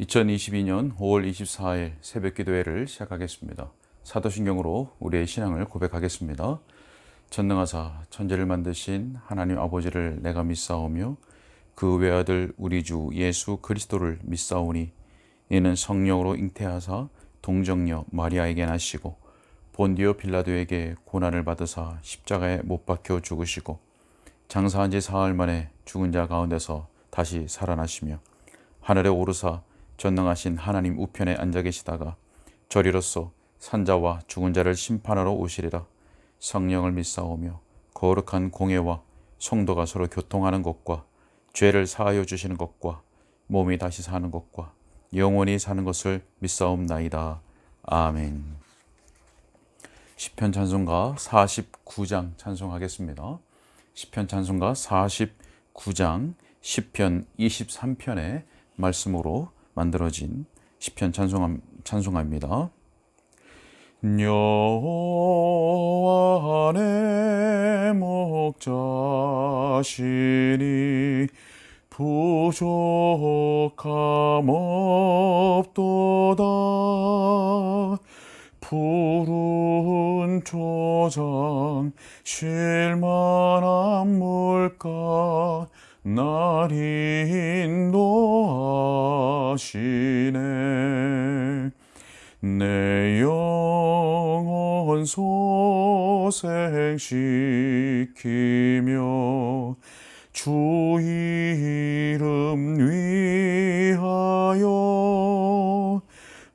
2022년 5월 24일 새벽 기도회를 시작하겠습니다. 사도신경으로 우리의 신앙을 고백하겠습니다. 전능하사 천지를 만드신 하나님 아버지를 내가 믿사오며 그 외아들 우리 주 예수 그리스도를 믿사오니 이는 성령으로 잉태하사 동정녀 마리아에게 나시고 본디오 빌라도에게 고난을 받으사 십자가에 못 박혀 죽으시고 장사한 지 사흘 만에 죽은 자 가운데서 다시 살아나시며 하늘에 오르사 전능하신 하나님 우편에 앉아 계시다가 저리로서 산자와 죽은 자를 심판하러 오시리라 성령을 믿사오며 거룩한 공예와 성도가 서로 교통하는 것과 죄를 사하여 주시는 것과 몸이 다시 사는 것과 영원히 사는 것을 믿사옵나이다. 아멘. 시편 찬송가 49장 찬송하겠습니다. 시편 찬송가 49장 시편 23편의 말씀으로 만들어진 시편 찬송함, 찬송합니다. 여호와 내 목자시니 부족함 없도다 푸른 초장 쉴만한 물가 날 인도하시네. 내 영혼 소생시키며 주 이름 위하여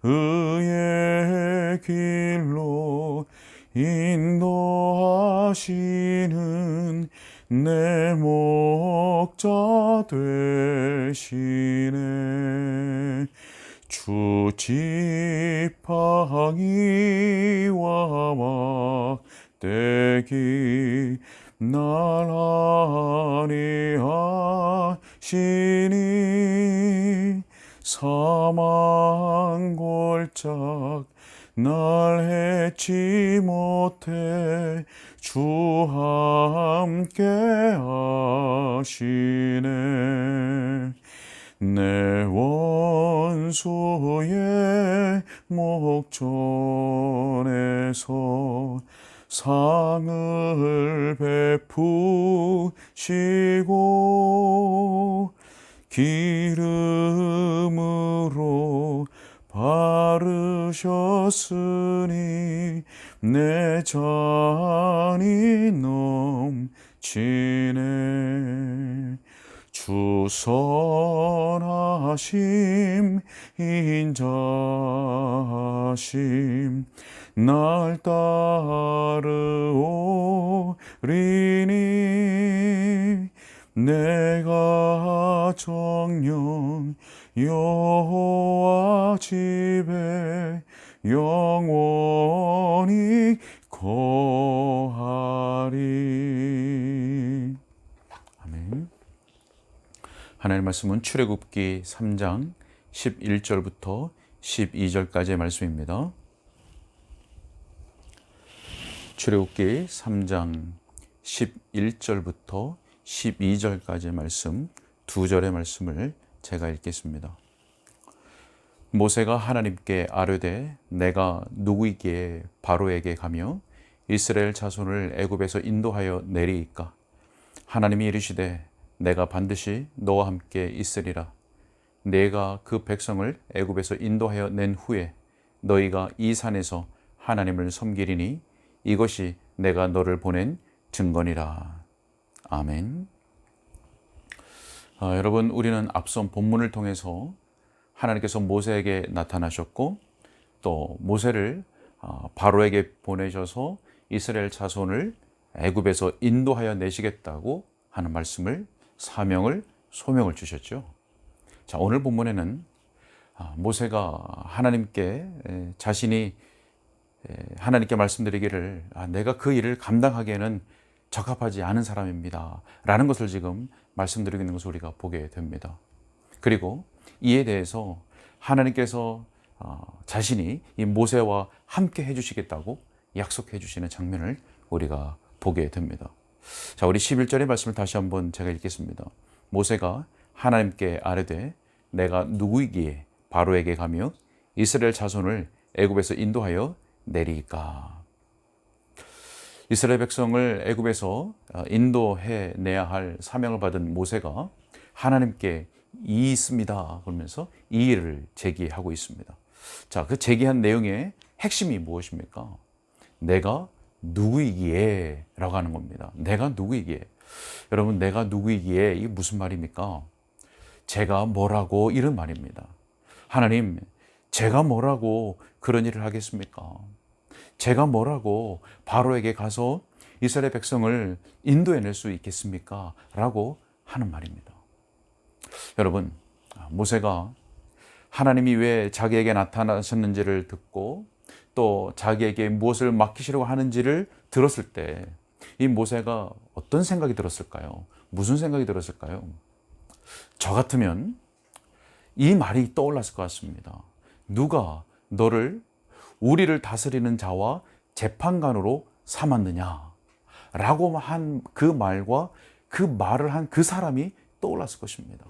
의의 길로 인도하시는 내 목자 되시네. 주 지팡이와 막대기 날 아니하시니 사망 골짝 날 해치 못해 주 함께 하시네. 내 원수의 목전에서 상을 베푸시고 기름으로 바르셨으니 내 잔이 넘치네. 주 선하심 인자심 날 따르오리니 내가 정령 여호와 집에 영원히 거하리 아멘 하나님의 말씀은 출애굽기 3장 11절부터 12절까지의 말씀입니다. 출애굽기 3장 11절부터 12절까지의 말씀 두 절의 말씀을 제가 읽겠습니다. 모세가 하나님께 아뢰되 내가 누구이기에 바로에게 가며 이스라엘 자손을 애굽에서 인도하여 내리이까 하나님이 이르시되 내가 반드시 너와 함께 있으리라 내가 그 백성을 애굽에서 인도하여 낸 후에 너희가 이 산에서 하나님을 섬기리니 이것이 내가 너를 보낸 증거니라. 아멘. 아, 여러분, 우리는 앞선 본문을 통해서 하나님께서 모세에게 나타나셨고 또 모세를 아, 바로에게 보내셔서 이스라엘 자손을 애굽에서 인도하여 내시겠다고 하는 말씀을 사명을 소명을 주셨죠. 자, 오늘 본문에는 아, 모세가 하나님께 자신이 하나님께 말씀드리기를 아, 내가 그 일을 감당하기에는 적합하지 않은 사람입니다. 라는 것을 지금 말씀드리고 있는 것을 우리가 보게 됩니다. 그리고 이에 대해서 하나님께서 어, 자신이 이 모세와 함께 해주시겠다고 약속해 주시는 장면을 우리가 보게 됩니다. 자, 우리 11절의 말씀을 다시 한번 제가 읽겠습니다. 모세가 하나님께 아뢰되 내가 누구이기에 바로에게 가며 이스라엘 자손을 애굽에서 인도하여 내리까. 이스라엘 백성을 애굽에서 인도해 내야 할 사명을 받은 모세가 하나님께 이 있습니다. 그러면서 이 일을 제기하고 있습니다. 자, 그 제기한 내용의 핵심이 무엇입니까? 내가 누구이기에 라고 하는 겁니다. 내가 누구이기에. 여러분, 내가 누구이기에 이게 무슨 말입니까? 제가 뭐라고 이런 말입니다. 하나님, 제가 뭐라고 그런 일을 하겠습니까? 제가 뭐라고 바로에게 가서 이스라엘 백성을 인도해낼 수 있겠습니까? 라고 하는 말입니다. 여러분, 모세가 하나님이 왜 자기에게 나타나셨는지를 듣고 또 자기에게 무엇을 맡기시려고 하는지를 들었을 때 이 모세가 어떤 생각이 들었을까요? 무슨 생각이 들었을까요? 저 같으면 이 말이 떠올랐을 것 같습니다. 누가 너를 우리를 다스리는 자와 재판관으로 삼았느냐? 라고 한 그 말과 그 말을 한 그 사람이 떠올랐을 것입니다.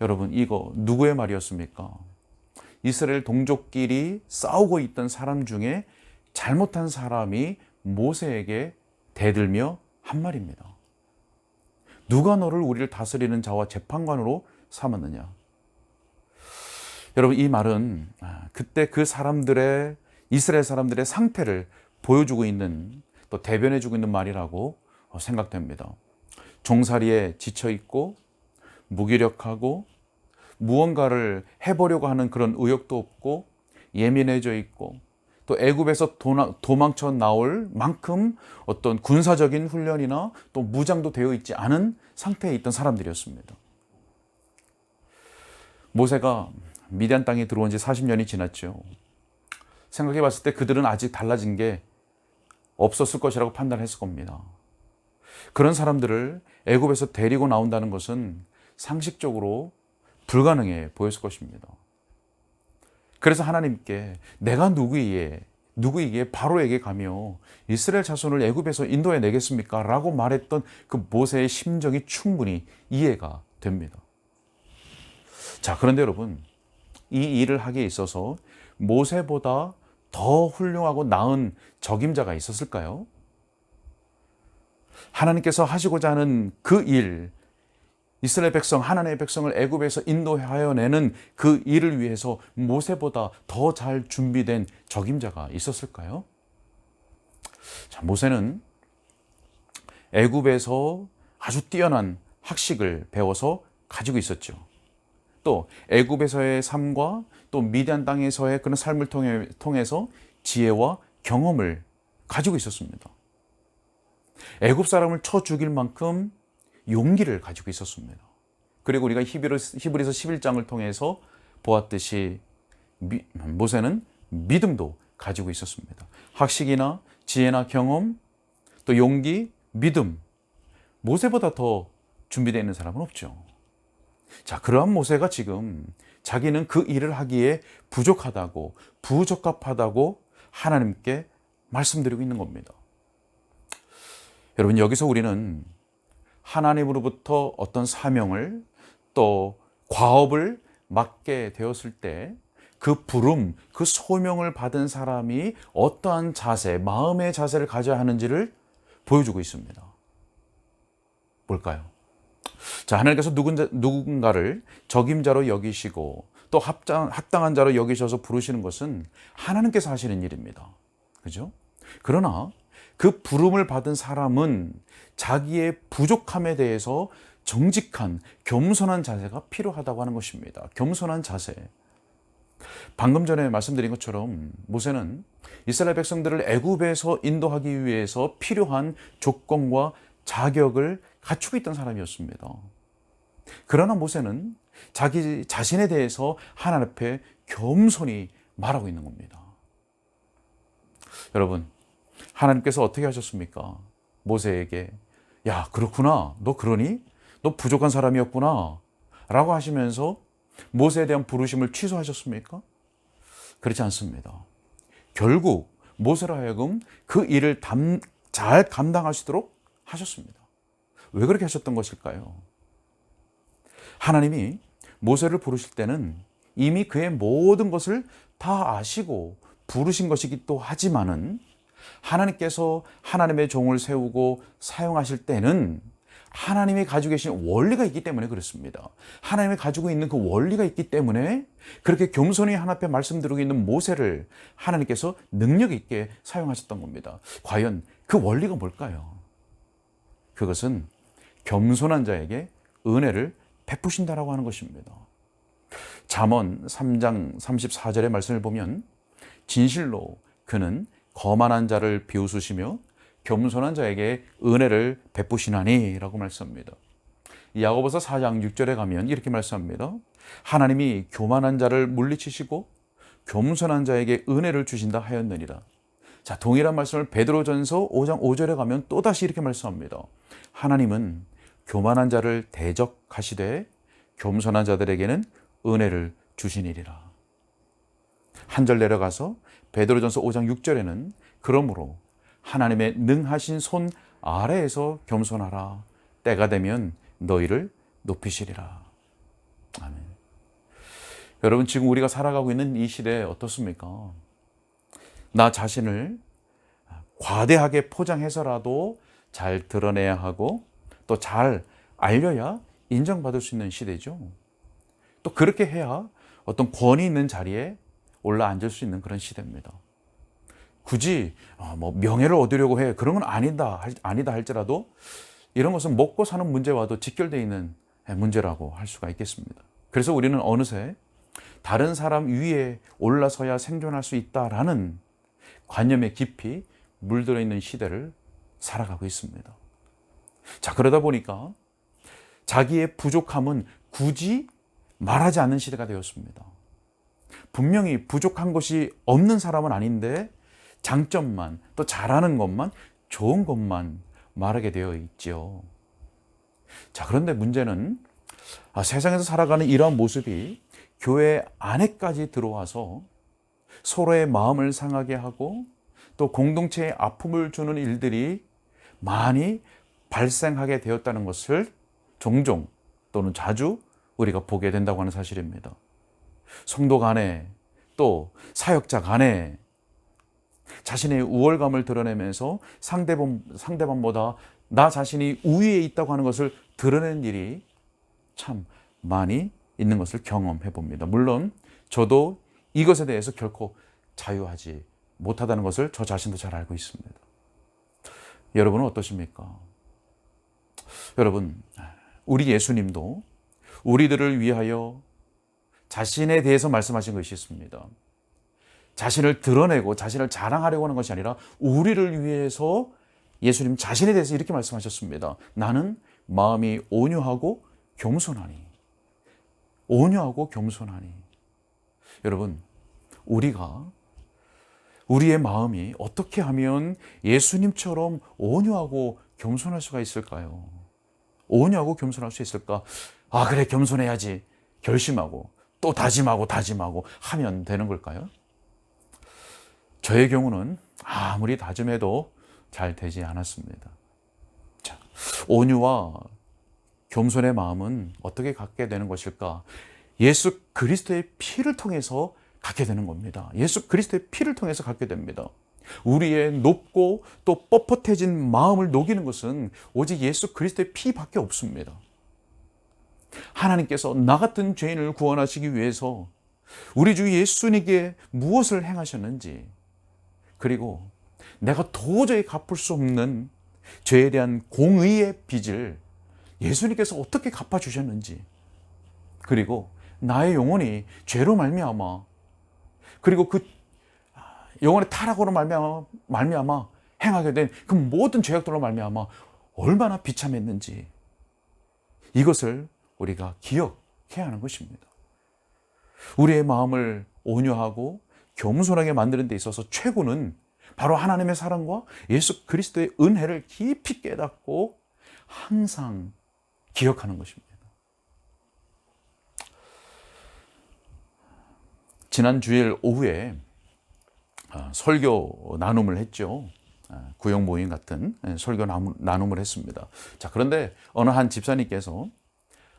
여러분, 이거 누구의 말이었습니까? 이스라엘 동족끼리 싸우고 있던 사람 중에 잘못한 사람이 모세에게 대들며 한 말입니다. 누가 너를 우리를 다스리는 자와 재판관으로 삼았느냐? 여러분, 이 말은 그때 그 사람들의, 이스라엘 사람들의 상태를 보여주고 있는, 또 대변해주고 있는 말이라고 생각됩니다. 종살이에 지쳐 있고, 무기력하고, 무언가를 해보려고 하는 그런 의욕도 없고, 예민해져 있고, 또 애굽에서 도망쳐 나올 만큼 어떤 군사적인 훈련이나 또 무장도 되어 있지 않은 상태에 있던 사람들이었습니다. 모세가 미디안 땅에 들어온 지 40년이 지났죠. 생각해 봤을 때 그들은 아직 달라진 게 없었을 것이라고 판단했을 겁니다. 그런 사람들을 애굽에서 데리고 나온다는 것은 상식적으로 불가능해 보였을 것입니다. 그래서 하나님께 내가 누구이에 누구이기에 바로에게 가며 이스라엘 자손을 애굽에서 인도해 내겠습니까? 라고 말했던 그 모세의 심정이 충분히 이해가 됩니다. 자, 그런데 여러분, 이 일을 하기에 있어서 모세보다 더 훌륭하고 나은 적임자가 있었을까요? 하나님께서 하시고자 하는 그 일, 이스라엘 백성, 하나님의 백성을 애굽에서 인도하여 내는 그 일을 위해서 모세보다 더 잘 준비된 적임자가 있었을까요? 자, 모세는 애굽에서 아주 뛰어난 학식을 배워서 가지고 있었죠. 또 애굽에서의 삶과 또 미디안 땅에서의 그런 삶을 통해, 통해서 지혜와 경험을 가지고 있었습니다. 애굽 사람을 쳐 죽일 만큼 용기를 가지고 있었습니다. 그리고 우리가 히브리서 11장을 통해서 보았듯이 미, 모세는 믿음도 가지고 있었습니다. 학식이나 지혜나 경험, 또 용기, 믿음, 모세보다 더 준비되어 있는 사람은 없죠. 자, 그러한 모세가 지금 자기는 그 일을 하기에 부족하다고, 부적합하다고 하나님께 말씀드리고 있는 겁니다. 여러분, 여기서 우리는 하나님으로부터 어떤 사명을 또 과업을 맡게 되었을 때 그 부름, 그 소명을 받은 사람이 어떠한 자세, 마음의 자세를 가져야 하는지를 보여주고 있습니다. 뭘까요? 자, 하나님께서 누군가를 적임자로 여기시고 또 합당, 합당한 자로 여기셔서 부르시는 것은 하나님께서 하시는 일입니다. 그죠? 그러나 그 부름을 받은 사람은 자기의 부족함에 대해서 정직한 겸손한 자세가 필요하다고 하는 것입니다. 겸손한 자세. 방금 전에 말씀드린 것처럼 모세는 이스라엘 백성들을 애굽에서 인도하기 위해서 필요한 조건과 자격을 갖추고 있던 사람이었습니다. 그러나 모세는 자기 자신에 대해서 하나님 앞에 겸손히 말하고 있는 겁니다. 여러분, 하나님께서 어떻게 하셨습니까? 모세에게 야 그렇구나 너 그러니 너 부족한 사람이었구나 라고 하시면서 모세에 대한 부르심을 취소하셨습니까? 그렇지 않습니다. 결국 모세로 하여금 그 일을 담, 잘 감당하시도록 하셨습니다. 왜 그렇게 하셨던 것일까요? 하나님이 모세를 부르실 때는 이미 그의 모든 것을 다 아시고 부르신 것이기도 하지만은 하나님께서 하나님의 종을 세우고 사용하실 때는 하나님이 가지고 계신 원리가 있기 때문에 그렇습니다. 하나님이 가지고 있는 그 원리가 있기 때문에 그렇게 겸손히 하나 앞에 말씀드리고 있는 모세를 하나님께서 능력 있게 사용하셨던 겁니다. 과연 그 원리가 뭘까요? 그것은 겸손한 자에게 은혜를 베푸신다라고 하는 것입니다. 잠언 3장 34절의 말씀을 보면 진실로 그는 거만한 자를 비웃으시며 겸손한 자에게 은혜를 베푸시나니라고 말씀합니다. 야고보서 4장 6절에 가면 이렇게 말씀합니다. 하나님이 교만한 자를 물리치시고 겸손한 자에게 은혜를 주신다 하였느니라. 자, 동일한 말씀을 베드로전서 5장 5절에 가면 또다시 이렇게 말씀합니다. 하나님은 교만한 자를 대적하시되 겸손한 자들에게는 은혜를 주시니리라. 한 절 내려가서 베드로전서 5장 6절에는 그러므로 하나님의 능하신 손 아래에서 겸손하라. 때가 되면 너희를 높이시리라. 아멘. 여러분 지금 우리가 살아가고 있는 이 시대에 어떻습니까? 나 자신을 과대하게 포장해서라도 잘 드러내야 하고 또 잘 알려야 인정받을 수 있는 시대죠. 또 그렇게 해야 어떤 권위 있는 자리에 올라 앉을 수 있는 그런 시대입니다. 굳이 어, 뭐 명예를 얻으려고 해 그런 건 아니다 아니다 할지라도 이런 것은 먹고 사는 문제와도 직결되어 있는 문제라고 할 수가 있겠습니다. 그래서 우리는 어느새 다른 사람 위에 올라서야 생존할 수 있다라는 관념에 깊이 물들어 있는 시대를 살아가고 있습니다. 자, 그러다 보니까 자기의 부족함은 굳이 말하지 않는 시대가 되었습니다. 분명히 부족한 것이 없는 사람은 아닌데 장점만 또 잘하는 것만 좋은 것만 말하게 되어 있죠. 자, 그런데 문제는 아, 세상에서 살아가는 이러한 모습이 교회 안에까지 들어와서 서로의 마음을 상하게 하고 또 공동체에 아픔을 주는 일들이 많이 발생하게 되었다는 것을 종종 또는 자주 우리가 보게 된다고 하는 사실입니다. 성도 간에 또 사역자 간에 자신의 우월감을 드러내면서 상대방, 상대방보다 나 자신이 우위에 있다고 하는 것을 드러낸 일이 참 많이 있는 것을 경험해 봅니다. 물론 저도 이것에 대해서 결코 자유하지 못하다는 것을 저 자신도 잘 알고 있습니다. 여러분은 어떠십니까? 여러분, 우리 예수님도 우리들을 위하여 자신에 대해서 말씀하신 것이 있습니다. 자신을 드러내고 자신을 자랑하려고 하는 것이 아니라 우리를 위해서 예수님 자신에 대해서 이렇게 말씀하셨습니다. 나는 마음이 온유하고 겸손하니. 온유하고 겸손하니. 여러분, 우리가 우리의 마음이 어떻게 하면 예수님처럼 온유하고 겸손할 수가 있을까요? 온유하고 겸손할 수 있을까? 아, 그래, 겸손해야지. 결심하고 또 다짐하고 다짐하고 하면 되는 걸까요? 저의 경우는 아무리 다짐해도 잘 되지 않았습니다. 자, 온유와 겸손의 마음은 어떻게 갖게 되는 것일까? 예수 그리스도의 피를 통해서 갖게 되는 겁니다. 예수 그리스도의 피를 통해서 갖게 됩니다. 우리의 높고 또 뻣뻣해진 마음을 녹이는 것은 오직 예수 그리스도의 피밖에 없습니다. 하나님께서 나 같은 죄인을 구원하시기 위해서 우리 주 예수님께 무엇을 행하셨는지 그리고 내가 도저히 갚을 수 없는 죄에 대한 공의의 빚을 예수님께서 어떻게 갚아 주셨는지 그리고 나의 영혼이 죄로 말미암아 그리고 그 영혼의 타락으로 말미암아 말미암아 행하게 된 그 모든 죄악들로 말미암아 얼마나 비참했는지 이것을 우리가 기억해야 하는 것입니다. 우리의 마음을 온유하고 겸손하게 만드는 데 있어서 최고는 바로 하나님의 사랑과 예수 그리스도의 은혜를 깊이 깨닫고 항상 기억하는 것입니다. 지난 주일 오후에 아, 설교 나눔을 했죠. 아, 구역 모임 같은 예, 설교 나눔을 했습니다. 자, 그런데 어느 한 집사님께서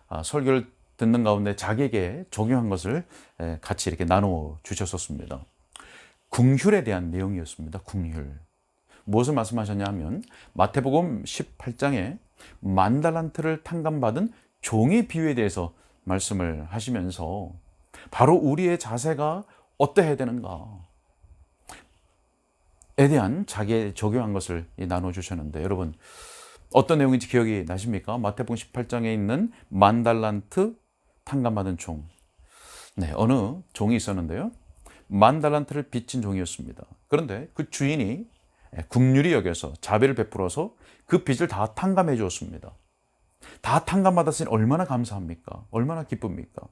아, 설교를 듣는 가운데 자기에게 적용한 것을 에, 같이 이렇게 나누어 주셨었습니다. 궁휼에 대한 내용이었습니다. 궁휼. 무엇을 말씀하셨냐 하면 마태복음 18장에 만달란트를 탕감받은 종의 비유에 대해서 말씀을 하시면서 바로 우리의 자세가 어떠해야 되는가 에 대한 자기의 적용한 것을 나눠 주셨는데 여러분 어떤 내용인지 기억이 나십니까? 마태복음 18장에 있는 만달란트 탕감받은 종. 네, 어느 종이 있었는데요. 만달란트를 빚진 종이었습니다. 그런데 그 주인이 국률이 여겨서 자비를 베풀어서 그 빚을 다 탕감해 주었습니다. 다 탕감받았으니 얼마나 감사합니까? 얼마나 기쁩니까?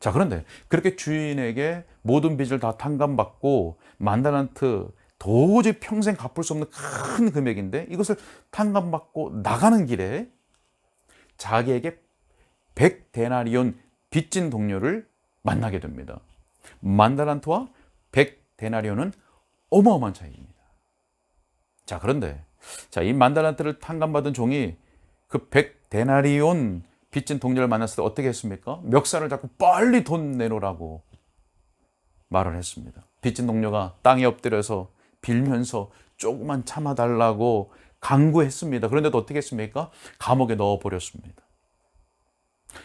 자, 그런데 그렇게 주인에게 모든 빚을 다 탕감받고 만달란트 도저히 평생 갚을 수 없는 큰 금액인데 이것을 탕감받고 나가는 길에 자기에게 100데나리온 빚진 동료를 만나게 됩니다. 만달란트와 100데나리온은 어마어마한 차이입니다. 자, 그런데 자, 이 만달란트를 탕감받은 종이 그 100데나리온 빚진 동료를 만났을 때 어떻게 했습니까? 멱살을 잡고 빨리 돈 내놓으라고 말을 했습니다. 빚진 동료가 땅에 엎드려서 빌면서 조금만 참아달라고 강구했습니다. 그런데도 어떻게 했습니까? 감옥에 넣어버렸습니다.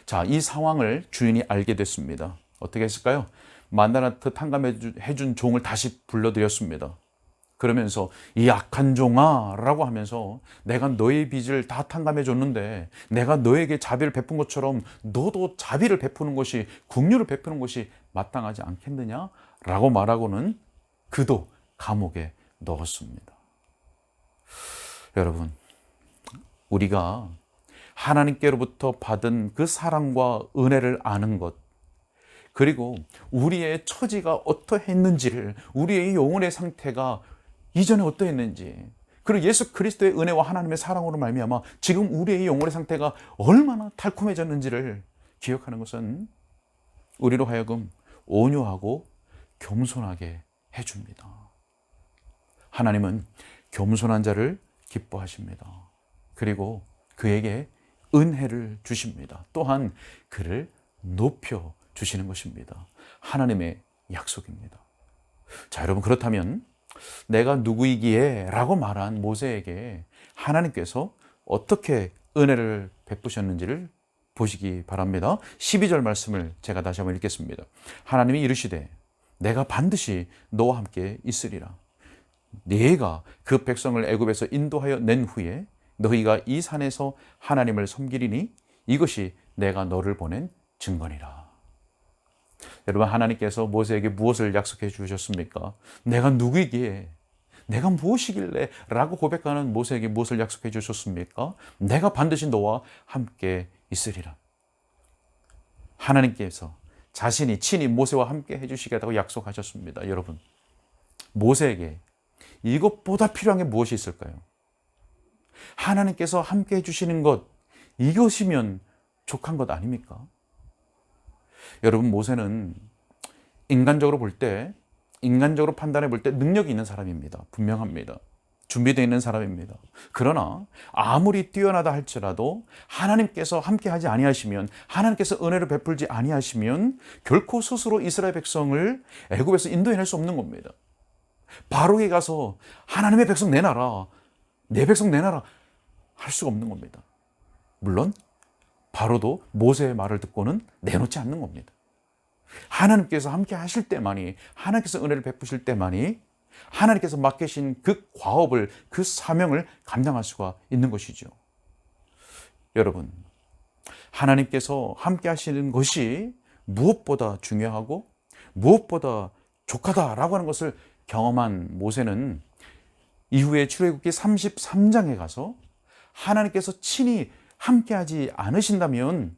자, 이 상황을 주인이 알게 됐습니다. 어떻게 했을까요? 만다나트 탕감해준 종을 다시 불러들였습니다. 그러면서 이 악한 종아 라고 하면서 내가 너의 빚을 다 탕감해 줬는데 내가 너에게 자비를 베푼 것처럼 너도 자비를 베푸는 것이 국류를 베푸는 것이 마땅하지 않겠느냐 라고 말하고는 그도 감옥에 넣었습니다. 여러분, 우리가 하나님께로부터 받은 그 사랑과 은혜를 아는 것, 그리고 우리의 처지가 어떠했는지를, 우리의 영혼의 상태가 이전에 어떠했는지, 그리고 예수 그리스도의 은혜와 하나님의 사랑으로 말미암아 지금 우리의 영혼의 상태가 얼마나 달콤해졌는지를 기억하는 것은 우리로 하여금 온유하고 겸손하게 해줍니다. 하나님은 겸손한 자를 기뻐하십니다. 그리고 그에게 은혜를 주십니다. 또한 그를 높여 주시는 것입니다. 하나님의 약속입니다. 자, 여러분, 그렇다면 내가 누구이기에 라고 말한 모세에게 하나님께서 어떻게 은혜를 베푸셨는지를 보시기 바랍니다. 12절 말씀을 제가 다시 한번 읽겠습니다. 하나님이 이르시되 내가 반드시 너와 함께 있으리라. 네가 그 백성을 애굽에서 인도하여 낸 후에 너희가 이 산에서 하나님을 섬기리니 이것이 내가 너를 보낸 증거니라. 여러분 하나님께서 모세에게 무엇을 약속해 주셨습니까? 내가 누구이기에 내가 무엇이길래 라고 고백하는 모세에게 무엇을 약속해 주셨습니까? 내가 반드시 너와 함께 있으리라. 하나님께서 자신이 친히 모세와 함께 해주시겠다고 약속하셨습니다. 여러분, 모세에게 이것보다 필요한 게 무엇이 있을까요? 하나님께서 함께 해주시는 것, 이것이면 족한 것 아닙니까? 여러분, 모세는 인간적으로 볼 때, 인간적으로 판단해 볼 때 능력이 있는 사람입니다. 분명합니다. 준비되어 있는 사람입니다. 그러나 아무리 뛰어나다 할지라도 하나님께서 함께 하지 아니하시면 하나님께서 은혜를 베풀지 아니하시면 결코 스스로 이스라엘 백성을 애굽에서 인도해낼 수 없는 겁니다. 바로에 가서 하나님의 백성 내놔라. 내 백성 내놔라. 할 수가 없는 겁니다. 물론 바로도 모세의 말을 듣고는 내놓지 않는 겁니다. 하나님께서 함께 하실 때만이 하나님께서 은혜를 베푸실 때만이 하나님께서 맡기신 그 과업을 그 사명을 감당할 수가 있는 것이죠. 여러분 하나님께서 함께 하시는 것이 무엇보다 중요하고 무엇보다 족하다라고 하는 것을 경험한 모세는 이후에 출애굽기 33장에 가서 하나님께서 친히 함께하지 않으신다면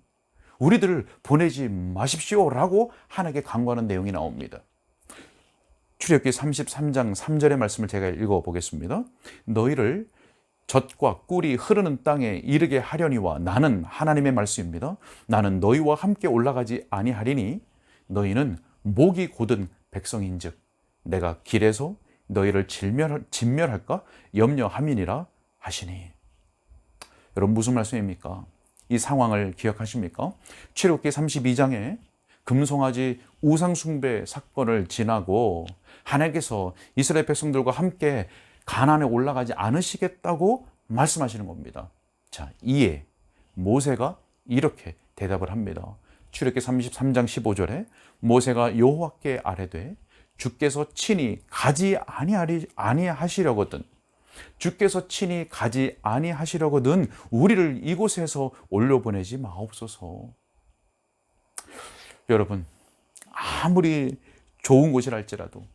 우리들을 보내지 마십시오라고 하나님께 강구하는 내용이 나옵니다. 출애굽기 33장 3절의 말씀을 제가 읽어 보겠습니다. 너희를 젖과 꿀이 흐르는 땅에 이르게 하려니와 나는 하나님의 말씀입니다. 나는 너희와 함께 올라가지 아니하리니 너희는 목이 곧은 백성인즉 내가 길에서 너희를 진멸, 진멸할까 염려함이니라 하시니. 여러분 무슨 말씀입니까? 이 상황을 기억하십니까? 출애굽기 32장에 금송아지 우상 숭배 사건을 지나고 하나님께서 이스라엘 백성들과 함께 가나안에 올라가지 않으시겠다고 말씀하시는 겁니다. 자, 이에 모세가 이렇게 대답을 합니다. 출애굽기 33장 15절에 모세가 여호와께 아뢰되 주께서 친히 가지 아니하리 아니하시려거든 주께서 친히 가지 아니하시려거든 우리를 이곳에서 올려보내지 마옵소서. 여러분 아무리 좋은 곳이라 할지라도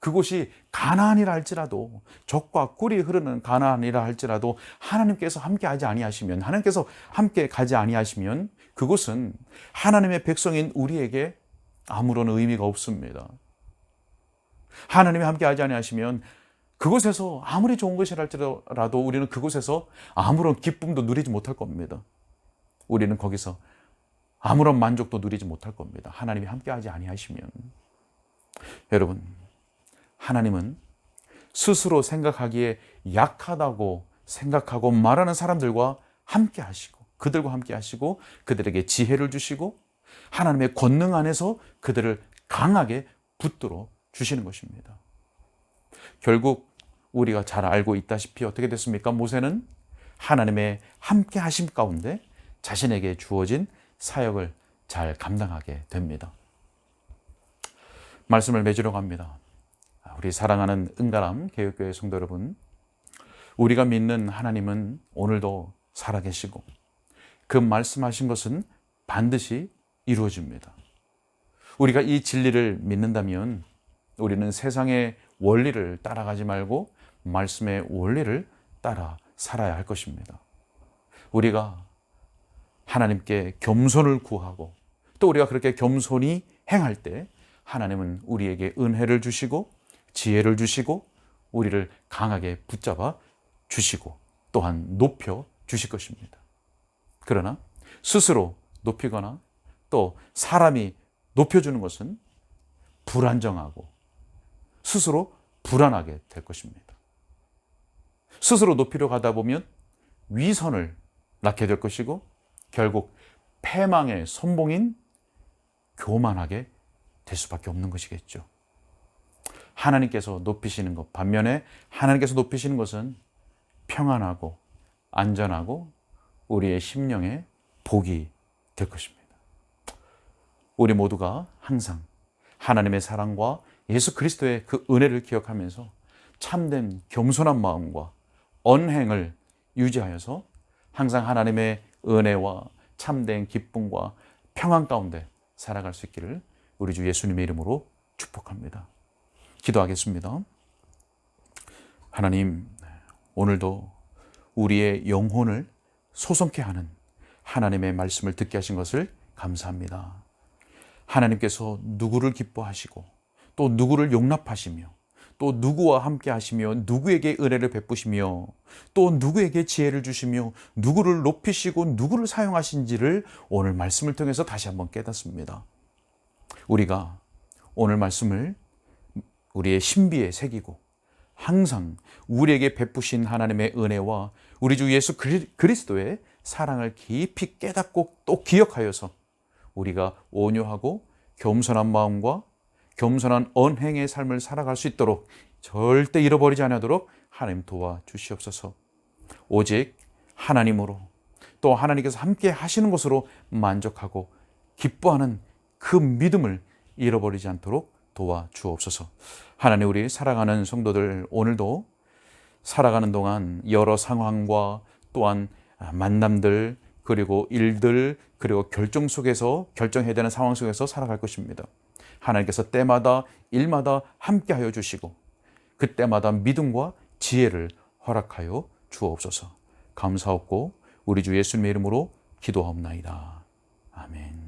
그곳이 가나안이라 할지라도 적과 꿀이 흐르는 가나안이라 할지라도 하나님께서 함께 하지 아니하시면 하나님께서 함께 가지 아니하시면 그곳은 하나님의 백성인 우리에게 아무런 의미가 없습니다. 하나님이 함께 하지 아니하시면 그곳에서 아무리 좋은 것이라 할지라도 우리는 그곳에서 아무런 기쁨도 누리지 못할 겁니다. 우리는 거기서 아무런 만족도 누리지 못할 겁니다. 하나님이 함께 하지 아니하시면 여러분 하나님은 스스로 생각하기에 약하다고 생각하고 말하는 사람들과 함께 하시고 그들과 함께 하시고 그들에게 지혜를 주시고 하나님의 권능 안에서 그들을 강하게 붙들어 주시는 것입니다. 결국 우리가 잘 알고 있다시피 어떻게 됐습니까? 모세는 하나님의 함께 하심 가운데 자신에게 주어진 사역을 잘 감당하게 됩니다. 말씀을 맺으러 갑니다. 우리 사랑하는 은가람 개혁교회 성도 여러분, 우리가 믿는 하나님은 오늘도 살아계시고 그 말씀하신 것은 반드시 이루어집니다. 우리가 이 진리를 믿는다면 우리는 세상의 원리를 따라가지 말고 말씀의 원리를 따라 살아야 할 것입니다. 우리가 하나님께 겸손을 구하고 또 우리가 그렇게 겸손히 행할 때 하나님은 우리에게 은혜를 주시고 지혜를 주시고 우리를 강하게 붙잡아 주시고 또한 높여 주실 것입니다. 그러나 스스로 높이거나 또 사람이 높여주는 것은 불안정하고 스스로 불안하게 될 것입니다. 스스로 높이려 가다 보면 위선을 낳게 될 것이고 결국 패망의 선봉인 교만하게 될 수밖에 없는 것이겠죠. 하나님께서 높이시는 것 반면에 하나님께서 높이시는 것은 평안하고 안전하고 우리의 심령의 복이 될 것입니다. 우리 모두가 항상 하나님의 사랑과 예수 그리스도의 그 은혜를 기억하면서 참된 겸손한 마음과 언행을 유지하여서 항상 하나님의 은혜와 참된 기쁨과 평안 가운데 살아갈 수 있기를 우리 주 예수님의 이름으로 축복합니다. 기도하겠습니다. 하나님, 오늘도 우리의 영혼을 소성케 하는 하나님의 말씀을 듣게 하신 것을 감사합니다. 하나님께서 누구를 기뻐하시고 또 누구를 용납하시며 또 누구와 함께 하시며 누구에게 은혜를 베푸시며 또 누구에게 지혜를 주시며 누구를 높이시고 누구를 사용하신지를 오늘 말씀을 통해서 다시 한번 깨닫습니다. 우리가 오늘 말씀을 우리의 신비에 새기고 항상 우리에게 베푸신 하나님의 은혜와 우리 주 예수 그리스도의 사랑을 깊이 깨닫고 또 기억하여서 우리가 온유하고 겸손한 마음과 겸손한 언행의 삶을 살아갈 수 있도록 절대 잃어버리지 않도록 하나님 도와 주시옵소서. 오직 하나님으로 또 하나님께서 함께 하시는 것으로 만족하고 기뻐하는 그 믿음을 잃어버리지 않도록 도와 주옵소서. 하나님 우리 사랑하는 성도들 오늘도 살아가는 동안 여러 상황과 또한 만남들 그리고 일들 그리고 결정 속에서 결정해야 되는 상황 속에서 살아갈 것입니다. 하나님께서 때마다 일마다 함께하여 주시고 그때마다 믿음과 지혜를 허락하여 주옵소서. 감사없고 우리 주 예수님의 이름으로 기도하옵나이다. 아멘.